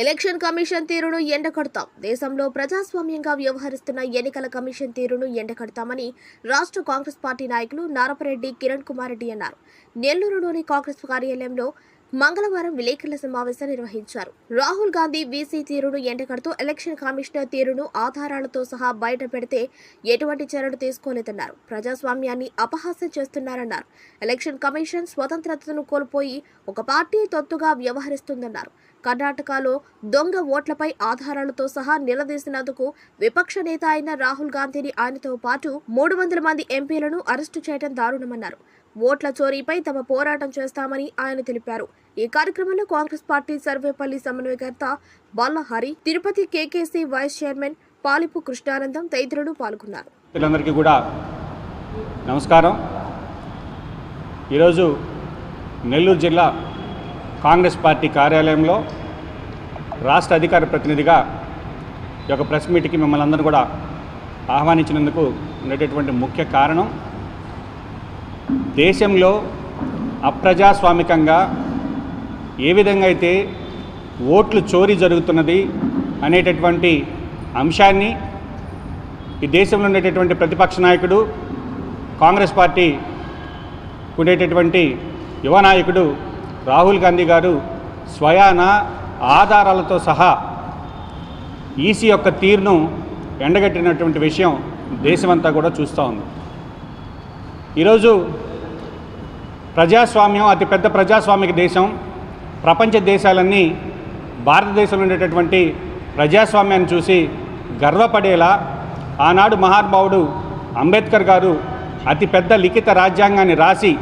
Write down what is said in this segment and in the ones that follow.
Election commission తీరును ఎండకడతాం. దేశంలో ప్రజాస్వామ్యంగా వ్యవహరిస్తున్న ఎన్నికల కమిషన్ తీరును ఎండకడతామని రాష్ట్ర కాంగ్రెస్ పార్టీ నాయకులు నారపరెడ్డి కిరణ్ కుమార్ రెడ్డి అన్నారు. నెల్లూరులోని కాంగ్రెస్ కార్యాలయంలో మంగళవారం విలేకరుల సమావేశం నిర్వహించారు. రాహుల్ గాంధీ వీసీ తీరును ఎండకడుతూ ఎలక్షన్ కమిషనర్ తీరును ఆధారాలతో సహా బయట పెడితే ఎటువంటి చర్యలు తీసుకోలేదన్నారు. ప్రజాస్వామ్యాన్ని అపహాస్యం చేస్తున్నారన్నారు. ఎలక్షన్ కమిషన్ స్వతంత్రతను కోల్పోయి ఒక పార్టీ తొత్తుగా వ్యవహరిస్తుందన్నారు. కర్ణాటకలో దొంగ ఓట్లపై ఆధారాలతో సహా నిలదీసినందుకు విపక్ష నేత అయిన రాహుల్ గాంధీని ఆయనతో పాటు మూడు వందల మంది ఎంపీలను అరెస్టు చేయడం దారుణమన్నారు. ఓట్ల చోరీపై తమ పోరాటం చేస్తామని ఆయన తెలిపారు. ఈ కార్యక్రమంలో కాంగ్రెస్ పార్టీ సర్వేపల్లి సమన్వయకర్త Balahari Tirupati KKC vice chairman Palipu Krishnanandam తదితరులు పాల్గొన్నారు. పిల్లలందరికీ కూడా నమస్కారం. ఈరోజు నెల్లూరు జిల్లా కాంగ్రెస్ పార్టీ కార్యాలయంలో రాష్ట్ర అధికార ప్రతినిధిగా ఈ యొక్క ప్రెస్ మీట్కి మిమ్మల్ని అందరూ కూడా ఆహ్వానించినందుకు ఉండేటటువంటి ముఖ్య కారణం దేశంలో అప్రజాస్వామికంగా ఏ విధంగా అయితే ఓట్లు చోరీ జరుగుతున్నది అనేటటువంటి అంశాన్ని ఈ దేశంలో ఉండేటటువంటి ప్రతిపక్ష నాయకుడు కాంగ్రెస్ పార్టీ ఉండేటటువంటి యువ నాయకుడు రాహుల్ గాంధీ గారు స్వయాన ఆధారాలతో సహా ఈసీ యొక్క తీరును ఎండగట్టినటువంటి విషయం దేశమంతా కూడా చూస్తూ ఉంది. ఈరోజు ప్రజాస్వామ్యం అతిపెద్ద ప్రజాస్వామిక దేశం ప్రపంచ దేశాలన్నీ భారతదేశంలో ఉండేటటువంటి ప్రజాస్వామ్యాన్ని చూసి గర్వపడేలా ఆనాడు మహానుభావుడు అంబేద్కర్ గారు అతిపెద్ద లిఖిత రాజ్యాంగాన్ని రాసి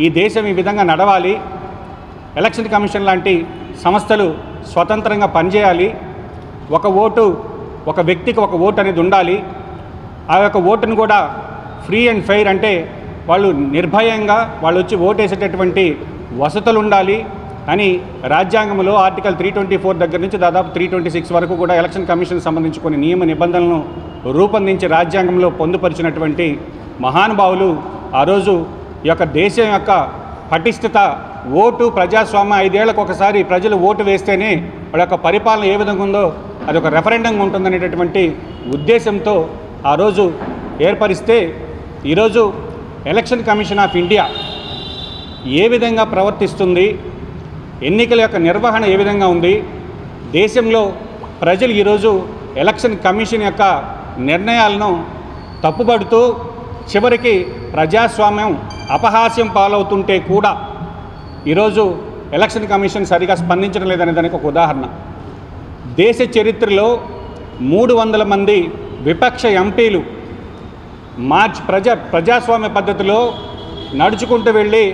ఈ దేశం ఈ విధంగా నడవాలి ఎలక్షన్ కమిషన్ లాంటి సంస్థలు స్వతంత్రంగా పనిచేయాలి ఒక ఓటు ఒక వ్యక్తికి ఒక ఓటు అనేది ఉండాలి ఆ యొక్క ఓటును కూడా ఫ్రీ అండ్ ఫెయిర్ అంటే వాళ్ళు నిర్భయంగా వాళ్ళు వచ్చి ఓటేసేటటువంటి వసతులు ఉండాలి అని రాజ్యాంగంలో ఆర్టికల్ త్రీ ట్వంటీ ఫోర్ దగ్గర నుంచి దాదాపు త్రీ ట్వంటీ సిక్స్ వరకు కూడా ఎలక్షన్ కమిషన్ సంబంధించి కొన్ని నియమ నిబంధనలను రూపొందించి రాజ్యాంగంలో పొందుపరిచినటువంటి మహానుభావులు ఆ రోజు ఈ యొక్క దేశం యొక్క పటిష్టత ఓటు ప్రజాస్వామ్య ఐదేళ్ళకు ఒకసారి ప్రజలు ఓటు వేస్తేనే వాళ్ళ యొక్క పరిపాలన ఏ విధంగా ఉందో అది ఒక రెఫరెండం ఉంటుందనేటటువంటి ఉద్దేశంతో ఆ రోజు ఏర్పరిస్తే ఈరోజు ఎలక్షన్ కమిషన్ ఆఫ్ ఇండియా ఏ విధంగా ప్రవర్తిస్తుంది ఎన్నికల యొక్క నిర్వహణ ఏ విధంగా ఉంది దేశంలో ప్రజలు ఈరోజు ఎలక్షన్ కమిషన్ యొక్క నిర్ణయాలను తప్పుపడుతూ చివరికి ప్రజాస్వామ్యం అపహాస్యం పాలవుతుంటే కూడా ఈరోజు ఎలక్షన్ కమిషన్ సరిగా స్పందించడం లేదనే దానికి ఒక ఉదాహరణ. దేశ చరిత్రలో మూడు వందల మంది విపక్ష ఎంపీలు మార్చ్ ప్రజా ప్రజాస్వామ్య పద్ధతిలో నడుచుకుంటూ వెళ్ళి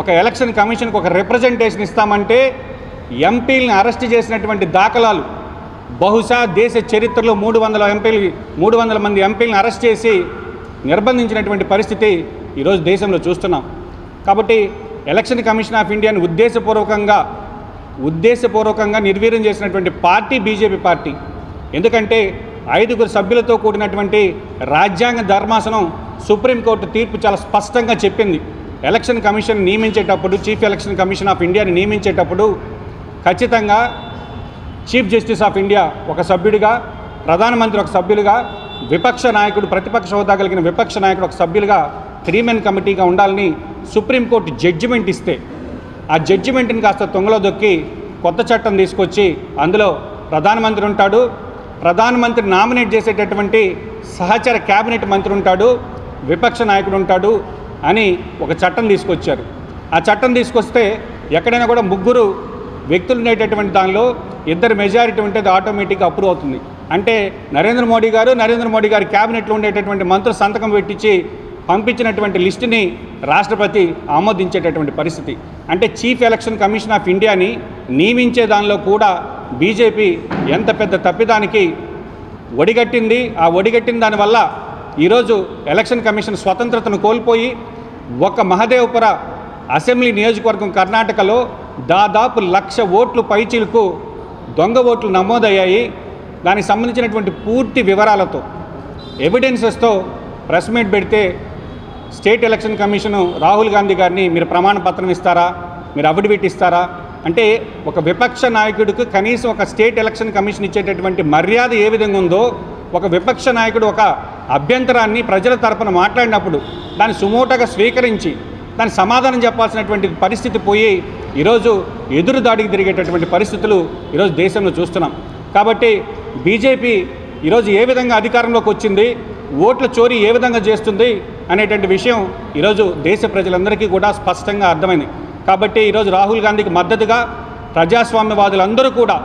ఒక ఎలక్షన్ కమిషన్కి ఒక రిప్రజెంటేషన్ ఇస్తామంటే ఎంపీలను అరెస్ట్ చేసినటువంటి దాఖలాలు బహుశా దేశ చరిత్రలో మూడు వందల ఎంపీలు మూడు వందల మంది ఎంపీలను అరెస్ట్ చేసి నిర్బంధించినటువంటి పరిస్థితి ఈరోజు దేశంలో చూస్తున్నాం. కాబట్టి ఎలక్షన్ కమిషన్ ఆఫ్ ఇండియాని ఉద్దేశపూర్వకంగా ఉద్దేశపూర్వకంగా నిర్వీర్యం చేసినటువంటి పార్టీ బీజేపీ పార్టీ. ఎందుకంటే ఐదుగురు సభ్యులతో కూడినటువంటి రాజ్యాంగ ధర్మాసనం సుప్రీంకోర్టు తీర్పు చాలా స్పష్టంగా చెప్పింది. ఎలక్షన్ కమిషన్ నియమించేటప్పుడు చీఫ్ ఎలక్షన్ కమిషన్ ఆఫ్ ఇండియాని నియమించేటప్పుడు ఖచ్చితంగా చీఫ్ జస్టిస్ ఆఫ్ ఇండియా ఒక సభ్యుడిగా ప్రధానమంత్రి ఒక సభ్యులుగా విపక్ష నాయకుడు ప్రతిపక్ష హోదా కలిగిన విపక్ష నాయకుడు ఒక సభ్యులుగా త్రీ మెన్ కమిటీగా ఉండాలని సుప్రీంకోర్టు జడ్జిమెంట్ ఇస్తే ఆ జడ్జిమెంట్ని కాస్త తొంగలో దొక్కి కొత్త చట్టం తీసుకొచ్చి అందులో ప్రధానమంత్రి ఉంటాడు ప్రధానమంత్రి నామినేట్ చేసేటటువంటి సహచర క్యాబినెట్ మంత్రి ఉంటాడు విపక్ష నాయకుడు ఉంటాడు అని ఒక చట్టం తీసుకొచ్చారు. ఆ చట్టం తీసుకొస్తే ఎక్కడైనా కూడా ముగ్గురు వ్యక్తులు ఉండేటటువంటి దానిలో ఇద్దరు మెజారిటీ ఉంటే అది ఆటోమేటిక్గా అప్రూవ్ అవుతుంది. అంటే నరేంద్ర మోడీ గారు నరేంద్ర మోడీ గారి క్యాబినెట్లో ఉండేటటువంటి మంత్రులు సంతకం పెట్టించి పంపించినటువంటి లిస్టుని రాష్ట్రపతి ఆమోదించేటటువంటి పరిస్థితి. అంటే చీఫ్ ఎలక్షన్ కమిషన్ ఆఫ్ ఇండియాని నియమించే దానిలో కూడా బీజేపీ ఎంత పెద్ద తప్పిదానికి ఒడిగట్టింది ఆ ఒడిగట్టిన దానివల్ల ఈరోజు ఎలక్షన్ కమిషన్ స్వతంత్రతను కోల్పోయి ఒక మహదేవపుర అసెంబ్లీ నియోజకవర్గం కర్ణాటకలో దాదాపు లక్ష ఓట్లు పైచీలకు దొంగ ఓట్లు నమోదయ్యాయి. దానికి సంబంధించినటువంటి పూర్తి వివరాలతో ఎవిడెన్సెస్తో ప్రెస్ మీట్ పెడితే state election commission Rahul Gandhi గారిని మీరు ప్రమాణ పత్రం ఇస్తారా? మీరు అఫిడవిట్ ఇస్తారా? అంటే ఒక విపక్ష నాయకుడికి కనీసం ఒక స్టేట్ ఎలక్షన్ కమిషన్ ఇచ్చేటటువంటి మర్యాద ఏ విధంగా ఉందో ఒక విపక్ష నాయకుడు ఒక అభ్యంతరాన్ని ప్రజల తరపున మాట్లాడినప్పుడు దాన్ని సుమోటగా స్వీకరించి దాని సమాధానం చెప్పాల్సినటువంటి పరిస్థితి పోయి ఈరోజు ఎదురు దాడికి తిరిగేటటువంటి పరిస్థితులు ఈరోజు దేశంలో చూస్తున్నాం. కాబట్టి బీజేపీ ఈరోజు ఏ విధంగా అధికారంలోకి వచ్చింది ఓట్ల చోరీ ఏ విధంగా చేస్తుంది అనేటువంటి విషయం ఈరోజు దేశ ప్రజలందరికీ కూడా స్పష్టంగా అర్థమైంది. కాబట్టి ఈరోజు రాహుల్ గాంధీకి మద్దతుగా ప్రజాస్వామ్యవాదులందరూ కూడా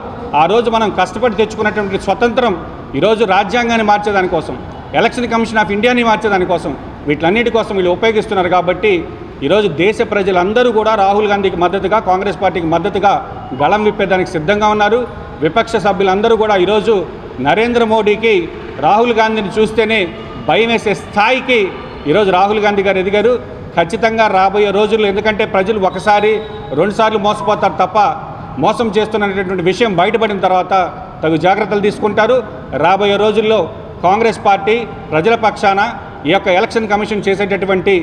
ఆ రోజు మనం కష్టపడి తెచ్చుకున్నటువంటి స్వతంత్రం ఈరోజు రాజ్యాంగాన్ని మార్చేదానికోసం ఎలక్షన్ కమిషన్ ఆఫ్ ఇండియాని మార్చేదానికోసం వీటిలన్నిటి కోసం వీళ్ళు ఉపయోగిస్తున్నారు కాబట్టి ఈరోజు దేశ ప్రజలందరూ కూడా రాహుల్ గాంధీకి మద్దతుగా కాంగ్రెస్ పార్టీకి మద్దతుగా గళం విప్పేదానికి సిద్ధంగా ఉన్నారు. విపక్ష సభ్యులందరూ కూడా ఈరోజు నరేంద్ర మోడీకి రాహుల్ గాంధీని చూస్తేనే భయం వేసే స్థాయికి ఈరోజు రాహుల్ గాంధీ గారు ఎదిగారు. ఖచ్చితంగా రాబోయే రోజుల్లో ఎందుకంటే ప్రజలు ఒకసారి రెండుసార్లు మోసపోతారు తప్ప మోసం చేస్తున్నటువంటి విషయం బయటపడిన తర్వాత తగు జాగ్రత్తలు తీసుకుంటారు. రాబోయే రోజుల్లో కాంగ్రెస్ పార్టీ ప్రజల పక్షాన ఈ యొక్క ఎలక్షన్ కమిషన్ చేసేటటువంటి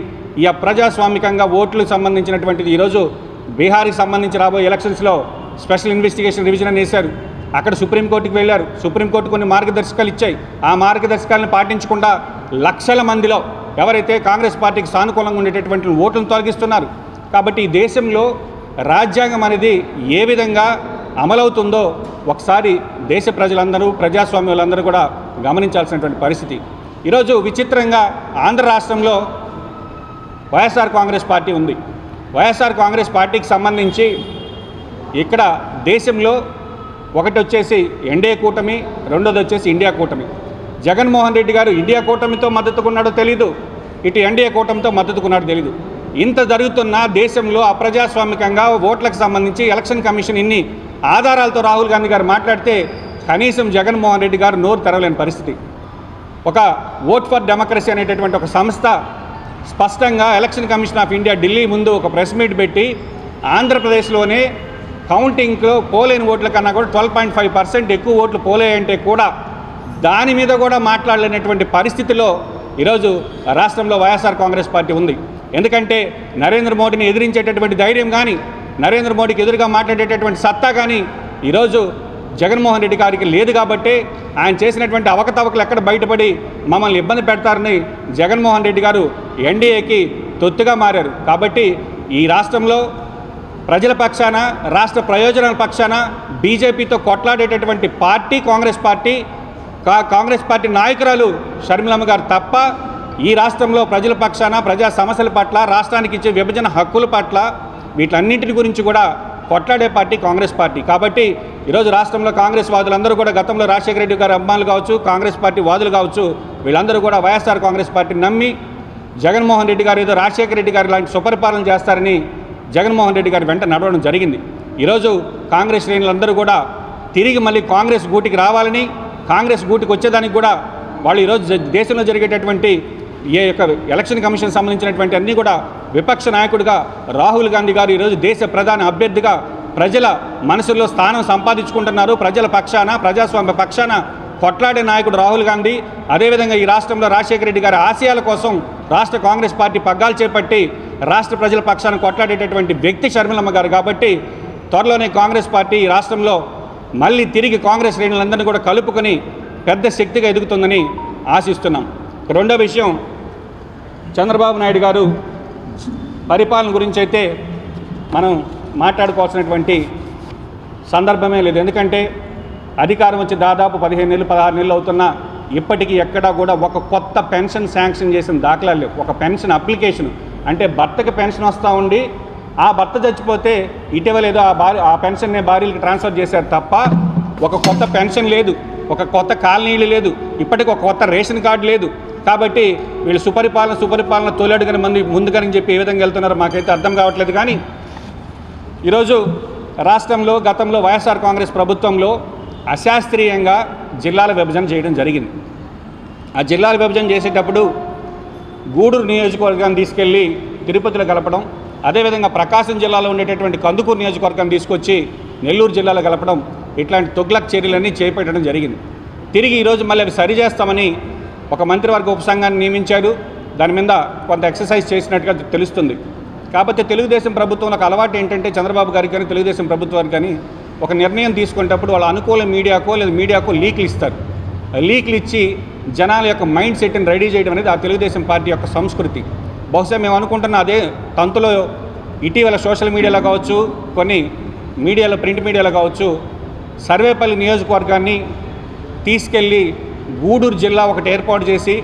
ఈ ప్రజాస్వామికంగా ఓట్లకు సంబంధించినటువంటిది ఈరోజు బీహార్కి సంబంధించి రాబోయే ఎలక్షన్స్లో స్పెషల్ ఇన్వెస్టిగేషన్ రివిజన్ అని వేశారు. అక్కడ సుప్రీంకోర్టుకి వెళ్ళారు. సుప్రీంకోర్టు కొన్ని మార్గదర్శకాలు ఇచ్చాయి. ఆ మార్గదర్శకాలను పాటించకుండా లక్షల మందిలో ఎవరైతే కాంగ్రెస్ పార్టీకి సానుకూలంగా ఉండేటటువంటి ఓట్లను తొలగిస్తున్నారు. కాబట్టి ఈ దేశంలో రాజ్యాంగం అనేది ఏ విధంగా అమలవుతుందో ఒకసారి దేశ ప్రజలందరూ ప్రజాస్వామ్యులందరూ కూడా గమనించాల్సినటువంటి పరిస్థితి. ఈరోజు విచిత్రంగా ఆంధ్ర రాష్ట్రంలో వైఎస్ఆర్ కాంగ్రెస్ పార్టీ ఉంది. వైఎస్ఆర్ కాంగ్రెస్ పార్టీకి సంబంధించి ఇక్కడ దేశంలో ఒకటి వచ్చేసి ఎన్డీఏ కూటమి రెండోది వచ్చేసి ఇండియా కూటమి. జగన్మోహన్ రెడ్డి గారు ఇండియా కూటమితో మద్దతుకున్నాడో తెలీదు. ఇటు ఎన్డీఏ కూటమితో మద్దతుకున్నాడో తెలీదు. ఇంత జరుగుతున్న దేశంలో అప్రజాస్వామికంగా ఓట్లకు సంబంధించి ఎలక్షన్ కమిషన్ ఇన్ని ఆధారాలతో రాహుల్ గాంధీ గారు మాట్లాడితే కనీసం జగన్మోహన్ రెడ్డి గారు నోరు తెరవలేని పరిస్థితి. ఒక ఓట్ ఫర్ డెమోక్రసీ అనేటటువంటి ఒక సంస్థ స్పష్టంగా election commission of India Delhi ముందు ఒక ప్రెస్ మీట్ పెట్టి ఆంధ్రప్రదేశ్లోనే కౌంటింగ్లో పోలేని ఓట్ల కన్నా కూడా ట్వెల్వ్ పాయింట్ ఫైవ్ పర్సెంట్ ఎక్కువ ఓట్లు పోలేయంటే కూడా దాని మీద కూడా మాట్లాడలేనటువంటి పరిస్థితిలో ఈరోజు రాష్ట్రంలో వైఎస్ఆర్ కాంగ్రెస్ పార్టీ ఉంది. ఎందుకంటే నరేంద్ర మోడీని ఎదిరించేటటువంటి ధైర్యం కానీ నరేంద్ర మోడీకి ఎదురుగా మాట్లాడేటటువంటి సత్తా కానీ ఈరోజు జగన్మోహన్ రెడ్డి గారికి లేదు కాబట్టి ఆయన చేసినటువంటి అవకతవకలు ఎక్కడ బయటపడి మమ్మల్ని ఇబ్బంది పెడతారని జగన్మోహన్ రెడ్డి గారు ఎన్డీఏకి తొత్తుగా మారారు. కాబట్టి ఈ రాష్ట్రంలో ప్రజల పక్షాన రాష్ట్ర ప్రయోజనాల పక్షాన బీజేపీతో కొట్లాడేటటువంటి పార్టీ కాంగ్రెస్ పార్టీ కా- కాంగ్రెస్ పార్టీ నాయకురాలు షర్మిలమ్మ గారు తప్ప ఈ రాష్ట్రంలో ప్రజల పక్షాన ప్రజా సమస్యల పట్ల రాష్ట్రానికి ఇచ్చే విభజన హక్కుల పట్ల వీటన్నింటిని గురించి కూడా కొట్లాడే పార్టీ కాంగ్రెస్ పార్టీ. కాబట్టి ఈరోజు రాష్ట్రంలో కాంగ్రెస్ వాదులందరూ కూడా గతంలో రాజశేఖర రెడ్డి గారు అమ్మాయిలు కావచ్చు కాంగ్రెస్ పార్టీ వాదులు కావచ్చు వీళ్ళందరూ కూడా వైఎస్ఆర్ కాంగ్రెస్ పార్టీని నమ్మి జగన్మోహన్ రెడ్డి గారు ఏదో రాజశేఖర రెడ్డి గారు లాంటి సుపరిపాలన చేస్తారని జగన్మోహన్ రెడ్డి గారి వెంట నడవడం జరిగింది. ఈరోజు కాంగ్రెస్ శ్రేణులందరూ కూడా తిరిగి మళ్ళీ కాంగ్రెస్ గూటికి రావాలని కాంగ్రెస్ గూటికి వచ్చేదానికి కూడా వాళ్ళు ఈరోజు దేశంలో జరిగేటటువంటి ఏ యొక్క ఎలక్షన్ కమిషన్ సంబంధించినటువంటి అన్నీ కూడా విపక్ష నాయకుడిగా రాహుల్ గాంధీ గారు ఈరోజు దేశ ప్రధాన అభ్యర్థిగా ప్రజల మనసుల్లో స్థానం సంపాదించుకుంటున్నారు. ప్రజల పక్షాన ప్రజాస్వామ్య పక్షాన కొట్లాడే నాయకుడు రాహుల్ గాంధీ. అదేవిధంగా ఈ రాష్ట్రంలో రాజశేఖర రెడ్డి గారి ఆశయాల కోసం రాష్ట్ర కాంగ్రెస్ పార్టీ పగ్గాలు చేపట్టి రాష్ట్ర ప్రజల పక్షాన కొట్లాడేటటువంటి వ్యక్తి షర్మిలమ్మ గారు కాబట్టి త్వరలోనే కాంగ్రెస్ పార్టీ ఈ రాష్ట్రంలో మళ్ళీ తిరిగి కాంగ్రెస్ శ్రేణులందరినీ కూడా కలుపుకొని పెద్ద శక్తిగా ఎదుగుతుందని ఆశిస్తున్నాం. రెండో విషయం చంద్రబాబు నాయుడు గారు పరిపాలన గురించి అయితే మనం మాట్లాడుకోవాల్సినటువంటి సందర్భమే లేదు. ఎందుకంటే అధికారం వచ్చి దాదాపు పదిహేను నెలలు పదహారు నెలలు అవుతున్నా ఇప్పటికీ ఎక్కడా కూడా ఒక కొత్త పెన్షన్ శాంక్షన్ చేసిన దాఖలాలు లేవు. ఒక పెన్షన్ అప్లికేషన్ అంటే భర్తకి పెన్షన్ వస్తూ ఉండి ఆ భర్త చచ్చిపోతే ఇటీవల ఏదో ఆ భార్య ఆ పెన్షన్ భార్యలకు ట్రాన్స్ఫర్ చేశారు తప్ప ఒక కొత్త పెన్షన్ లేదు ఒక కొత్త కాలనీలు లేదు ఇప్పటికి ఒక కొత్త రేషన్ కార్డు లేదు. కాబట్టి వీళ్ళు సుపరిపాలన సుపరిపాలన తోలేడుగని మంది ముందుగాని చెప్పి ఏ విధంగా వెళ్తున్నారో మాకైతే అర్థం కావట్లేదు. కానీ ఈరోజు రాష్ట్రంలో గతంలో వైఎస్ఆర్ కాంగ్రెస్ ప్రభుత్వంలో అశాస్త్రీయంగా జిల్లాల విభజన చేయడం జరిగింది. ఆ జిల్లాల విభజన చేసేటప్పుడు గూడూరు నియోజకవర్గాన్ని తీసుకెళ్ళి తిరుపతిలో కలపడం అదేవిధంగా ప్రకాశం జిల్లాలో ఉండేటటువంటి కందుకూరు నియోజకవర్గం తీసుకొచ్చి నెల్లూరు జిల్లాలో కలపడం ఇట్లాంటి తొగ్లక్ చర్యలన్నీ చేపట్టడం జరిగింది. తిరిగి ఈరోజు మళ్ళీ అవి సరిచేస్తామని ఒక మంత్రివర్గ ఉపసంఘాన్ని నియమించారు దాని మీద కొంత ఎక్సర్సైజ్ చేసినట్టుగా తెలుస్తుంది. కాకపోతే తెలుగుదేశం ప్రభుత్వంలో అలవాటు ఏంటంటే చంద్రబాబు గారికి కానీ తెలుగుదేశం ప్రభుత్వానికి కానీ ఒక నిర్ణయం తీసుకునేటప్పుడు వాళ్ళ అనుకూల మీడియాకో లేదా మీడియాకో లీక్లు ఇస్తారు. లీక్లు ఇచ్చి జనాల యొక్క మైండ్ సెట్ని రెడీ చేయడం అనేది ఆ తెలుగుదేశం పార్టీ యొక్క సంస్కృతి. బహుశా మేము అనుకుంటున్న అదే తంతులో ఇటీవల సోషల్ మీడియాలో కావచ్చు కొన్ని మీడియాలో ప్రింట్ మీడియాలో కావచ్చు సర్వేపల్లి నియోజకవర్గాన్ని తీసుకెళ్ళి గూడూరు జిల్లా ఒకటి ఏర్పాటు చేసి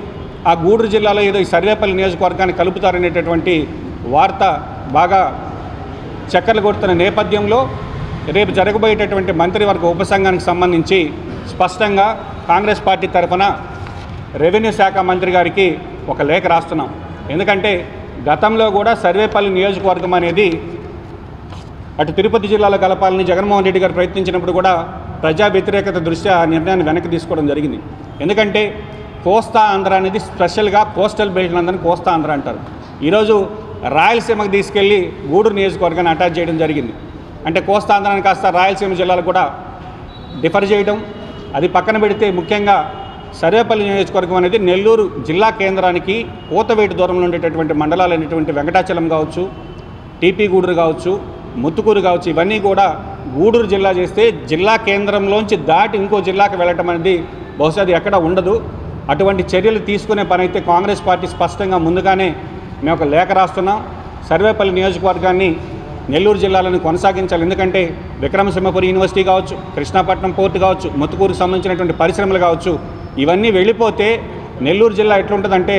ఆ గూడూరు జిల్లాలో ఏదో ఈ సర్వేపల్లి నియోజకవర్గాన్ని కలుపుతారనేటటువంటి వార్త బాగా చక్కర్లు కొడుతున్న నేపథ్యంలో రేపు జరగబోయేటటువంటి మంత్రివర్గ ఉపసంఘానికి సంబంధించి స్పష్టంగా కాంగ్రెస్ పార్టీ తరఫున రెవెన్యూ శాఖ మంత్రి గారికి ఒక లేఖ రాస్తున్నాం. ఎందుకంటే గతంలో కూడా సర్వేపల్లి నియోజకవర్గం అనేది అటు తిరుపతి జిల్లాలో కలపాలని జగన్మోహన్ రెడ్డి గారు ప్రయత్నించినప్పుడు కూడా ప్రజా వ్యతిరేకత దృష్ట్యా ఆ నిర్ణయాన్ని వెనక్కి తీసుకోవడం జరిగింది. ఎందుకంటే కోస్తా ఆంధ్ర అనేది స్పెషల్గా కోస్టల్ బెల్ట్లందరినీ కోస్తా ఆంధ్ర అంటారు. ఈరోజు రాయలసీమకు తీసుకెళ్ళి గూడూరు నియోజకవర్గాన్ని అటాచ్ చేయడం జరిగింది. అంటే కోస్తా ఆంధ్రాన్ని కాస్త రాయలసీమ జిల్లాలు కూడా డిఫర్ చేయడం అది పక్కన పెడితే ముఖ్యంగా సర్వేపల్లి నియోజకవర్గం అనేది నెల్లూరు జిల్లా కేంద్రానికి కూతవేటి దూరంలో ఉండేటటువంటి మండలాలు అనేటువంటి వెంకటాచలం కావచ్చు టీపీ గూడూరు కావచ్చు ముత్తుకూరు కావచ్చు ఇవన్నీ కూడా గూడూరు జిల్లా చేస్తే జిల్లా కేంద్రంలోంచి దాటి ఇంకో జిల్లాకు వెళ్ళటం అనేది బహుశా అది ఎక్కడ ఉండదు. అటువంటి చర్యలు తీసుకునే పని అయితే కాంగ్రెస్ పార్టీ స్పష్టంగా ముందుగానే మేము ఒక లేఖ రాస్తున్నాం. సర్వేపల్లి నియోజకవర్గాన్ని నెల్లూరు జిల్లాలను కొనసాగించాలి. ఎందుకంటే విక్రమసింహపురి యూనివర్సిటీ కావచ్చు కృష్ణాపట్నం పోర్టు కావచ్చు ముత్తుకూరుకు సంబంధించినటువంటి పరిశ్రమలు కావచ్చు ఇవన్నీ వెళ్ళిపోతే నెల్లూరు జిల్లా ఎట్లుంటుందంటే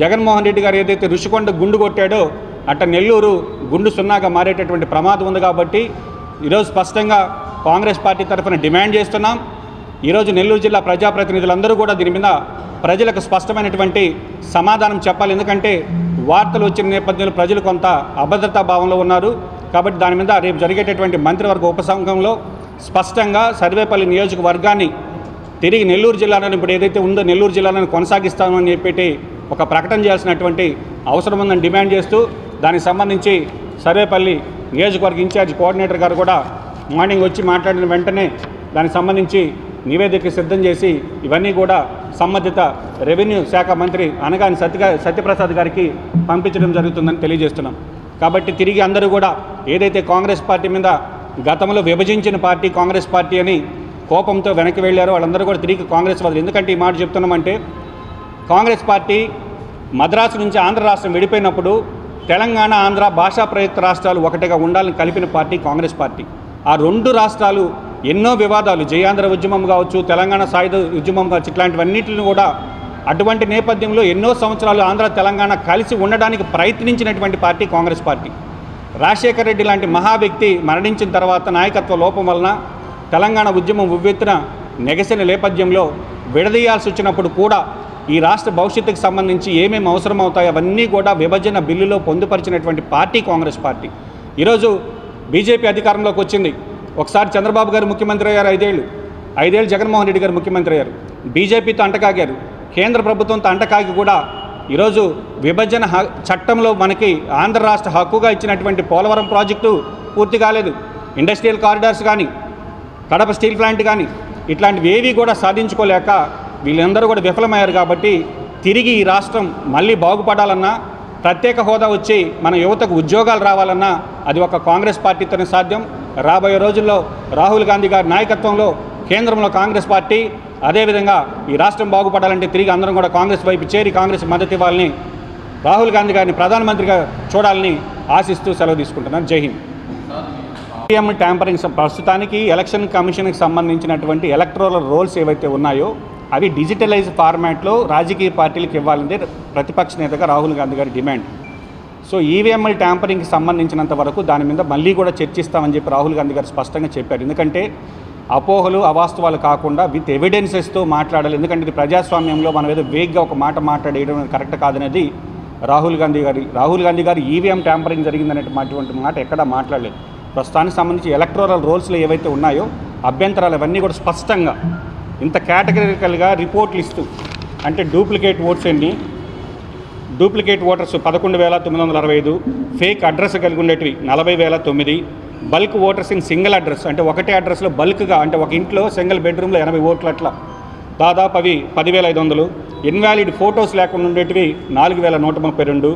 జగన్మోహన్ రెడ్డి గారు ఏదైతే రుషికొండ గుండు కొట్టాడో అట్ట నెల్లూరు గుండు సున్నాగా మారేటటువంటి ప్రమాదం ఉంది కాబట్టి ఈరోజు స్పష్టంగా కాంగ్రెస్ పార్టీ తరఫున డిమాండ్ చేస్తున్నాం. ఈరోజు నెల్లూరు జిల్లా ప్రజాప్రతినిధులందరూ కూడా దీని మీద ప్రజలకు స్పష్టమైనటువంటి సమాధానం చెప్పాలి. ఎందుకంటే వార్తలు వచ్చిన నేపథ్యంలో ప్రజలు కొంత అభద్రతా భావంలో ఉన్నారు. కాబట్టి దాని మీద రేపు జరిగేటటువంటి మంత్రివర్గ ఉపసంఘంలో స్పష్టంగా సర్వేపల్లి నియోజకవర్గాన్ని తిరిగి నెల్లూరు జిల్లాలను ఇప్పుడు ఏదైతే ఉందో నెల్లూరు జిల్లాలను కొనసాగిస్తామని చెప్పేటి ఒక ప్రకటన చేయాల్సినటువంటి అవసరం ఉందని డిమాండ్ చేస్తూ దానికి సంబంధించి సర్వేపల్లి నియోజకవర్గ ఇన్ఛార్జ్ కోఆర్డినేటర్ గారు కూడా మార్నింగ్ వచ్చి మాట్లాడిన వెంటనే దానికి సంబంధించి నివేదిక సిద్ధం చేసి ఇవన్నీ కూడా సంబంధిత రెవెన్యూ శాఖ మంత్రి అనగాని సత్య సత్యప్రసాద్ గారికి పంపించడం జరుగుతుందని తెలియజేస్తున్నాం. కాబట్టి తిరిగి అందరూ కూడా ఏదైతే కాంగ్రెస్ పార్టీ మీద గతంలో విభజించిన పార్టీ కాంగ్రెస్ పార్టీ అని కోపంతో వెనక్కి వెళ్ళారో. వాళ్ళందరూ కూడా తిరిగి కాంగ్రెస్ వాళ్ళు ఎందుకంటే ఈ మాట చెప్తున్నామంటే కాంగ్రెస్ పార్టీ మద్రాసు నుంచి ఆంధ్ర రాష్ట్రం విడిపోయినప్పుడు తెలంగాణ ఆంధ్ర భాషా ప్రయుక్త రాష్ట్రాలు ఒకటిగా ఉండాలని కలిపిన పార్టీ కాంగ్రెస్ పార్టీ. ఆ రెండు రాష్ట్రాలు ఎన్నో వివాదాలు. జయాంధ్ర ఉద్యమం కావచ్చు తెలంగాణ సాయుధ ఉద్యమం కావచ్చు ఇట్లాంటివన్నింటిని కూడా అటువంటి నేపథ్యంలో ఎన్నో సంవత్సరాలు ఆంధ్ర తెలంగాణ కలిసి ఉండడానికి ప్రయత్నించినటువంటి పార్టీ కాంగ్రెస్ పార్టీ. రాజశేఖర రెడ్డి లాంటి మహా వ్యక్తి మరణించిన తర్వాత నాయకత్వ లోపం వలన తెలంగాణ ఉద్యమం ఉవ్వెత్తున నెగసిన నేపథ్యంలో విడదీయాల్సి వచ్చినప్పుడు కూడా ఈ రాష్ట్ర భవిష్యత్తుకు సంబంధించి ఏమేమి అవసరం అవుతాయో అవన్నీ కూడా విభజన బిల్లులో పొందుపరిచినటువంటి పార్టీ కాంగ్రెస్ పార్టీ. ఈరోజు బీజేపీ అధికారంలోకి వచ్చింది. ఒకసారి చంద్రబాబు గారు ముఖ్యమంత్రి అయ్యారు ఐదేళ్ళు ఐదేళ్ళు జగన్మోహన్ రెడ్డి గారు ముఖ్యమంత్రి అయ్యారు. బీజేపీతో అంటకాగారు కేంద్ర ప్రభుత్వంతో అంటకాగి కూడా ఈరోజు విభజన చట్టంలో మనకి ఆంధ్ర రాష్ట్ర హక్కుగా ఇచ్చినటువంటి పోలవరం ప్రాజెక్టు పూర్తి కాలేదు. ఇండస్ట్రియల్ కారిడార్స్ కానీ కడప స్టీల్ ప్లాంట్ కానీ ఇట్లాంటివి ఏవి కూడా సాధించుకోలేక వీళ్ళందరూ కూడా విఫలమయ్యారు కాబట్టి తిరిగి ఈ రాష్ట్రం మళ్ళీ బాగుపడాలన్నా ప్రత్యేక హోదా వచ్చి మన యువతకు ఉద్యోగాలు రావాలన్నా అది ఒక కాంగ్రెస్ పార్టీతోనే సాధ్యం. రాబోయే రోజుల్లో రాహుల్ గాంధీ గారి నాయకత్వంలో కేంద్రంలో కాంగ్రెస్ పార్టీ అదేవిధంగా ఈ రాష్ట్రం బాగుపడాలంటే తిరిగి అందరం కూడా కాంగ్రెస్ వైపు చేరి కాంగ్రెస్ మద్దతు ఇవ్వాలని రాహుల్ గాంధీ గారిని ప్రధానమంత్రిగా చూడాలని ఆశిస్తూ సెలవు తీసుకుంటున్నాను. జై హింద్. ఈవీఎం ట్యాంపరింగ్ ప్రస్తుతానికి ఎలక్షన్ కమిషన్కి సంబంధించినటువంటి ఎలక్ట్రల్ రోల్స్ ఏవైతే ఉన్నాయో అవి డిజిటలైజ్ ఫార్మాట్లో రాజకీయ పార్టీలకు ఇవ్వాలని ప్రతిపక్ష నేతగా రాహుల్ గాంధీ గారి డిమాండ్. సో ఈవీఎంఎల్ ట్యాంపరింగ్కి సంబంధించినంత వరకు దాని మీద మళ్ళీ కూడా చర్చిస్తామని చెప్పి రాహుల్ గాంధీ గారు స్పష్టంగా చెప్పారు. ఎందుకంటే అపోహలు అవాస్తవాలు కాకుండా విత్ ఎవిడెన్సెస్తో మాట్లాడాలి. ఎందుకంటే ఇది ప్రజాస్వామ్యంలో మనం ఏదో వేగ్గా ఒక మాట మాట్లాడేయడం కరెక్ట్ కాదనేది రాహుల్ గాంధీ గారి రాహుల్ గాంధీ గారు ఈవీఎం ట్యాంపరింగ్ జరిగిందనేటువంటి మాట ఎక్కడా మాట్లాడలేదు. ప్రస్తుతానికి సంబంధించి ఎలక్ట్రల్ రోల్స్లో ఏవైతే ఉన్నాయో అభ్యంతరాలు అవన్నీ కూడా స్పష్టంగా ఇంత కేటగిరికల్గా రిపోర్ట్లు ఇస్తూ అంటే డూప్లికేట్ ఓట్స్ ఎన్ని? డూప్లికేట్ ఓటర్స్ పదకొండు వేల తొమ్మిది వందల అరవై ఐదు ఫేక్ అడ్రస్ కలిగి ఉండేటివి నలభై వేల తొమ్మిది bulk voters in single address అంటే ఒకటే అడ్రస్లో బల్క్గా అంటే ఒక ఇంట్లో సింగిల్ బెడ్రూమ్లో ఎనభై ఓట్లు అట్లా. దాదాపు అవి పదివేల ఐదు వందలు. ఇన్వాలిడ్ ఫొటోస్ లేకుండా ఉండేటివి నాలుగు వేల నూట ముప్పై రెండు.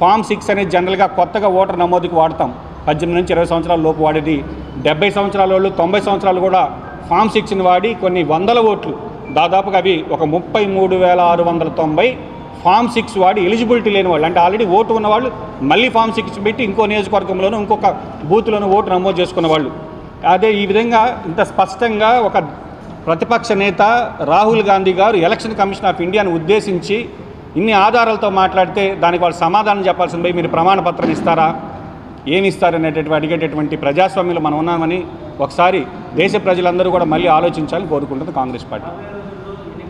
ఫామ్ సిక్స్ అనేది జనరల్గా కొత్తగా ఓటర్ నమోదుకి వాడతాం. పద్దెనిమిది నుంచి ఇరవై సంవత్సరాల లోపు వాడేది. డెబ్బై సంవత్సరాల వాళ్ళు తొంభై సంవత్సరాలు కూడా ఫామ్ సిక్స్ని వాడి. కొన్ని వందల ఓట్లు. దాదాపుగా అవి ఒక ముప్పై మూడు వేల ఆరు వందల తొంభై ఫామ్ సిక్స్ వాడి ఎలిజిబిలిటీ లేని వాళ్ళు. అంటే ఆల్రెడీ ఓటు ఉన్నవాళ్ళు మళ్ళీ ఫామ్ సిక్స్ పెట్టి ఇంకో నియోజకవర్గంలోనూ ఇంకొక బూత్లోనూ ఓటు నమోదు చేసుకున్న వాళ్ళు. అదే ఈ విధంగా ఇంత స్పష్టంగా ఒక ప్రతిపక్ష నేత రాహుల్ గాంధీ గారు ఎలక్షన్ కమిషన్ ఆఫ్ ఇండియాను ఉద్దేశించి ఇన్ని ఆధారాలతో మాట్లాడితే దానికి వాళ్ళు సమాధానం చెప్పాల్సింది మీరు ప్రమాణపత్రం ఇస్తారా? ఏమిస్తారనేటటువంటి అడిగేటటువంటి ప్రజాస్వామ్యంలో మనం ఉన్నామని ఒకసారి దేశ ప్రజలందరూ కూడా మళ్ళీ ఆలోచించాలని కోరుకుంటుంది కాంగ్రెస్ పార్టీ.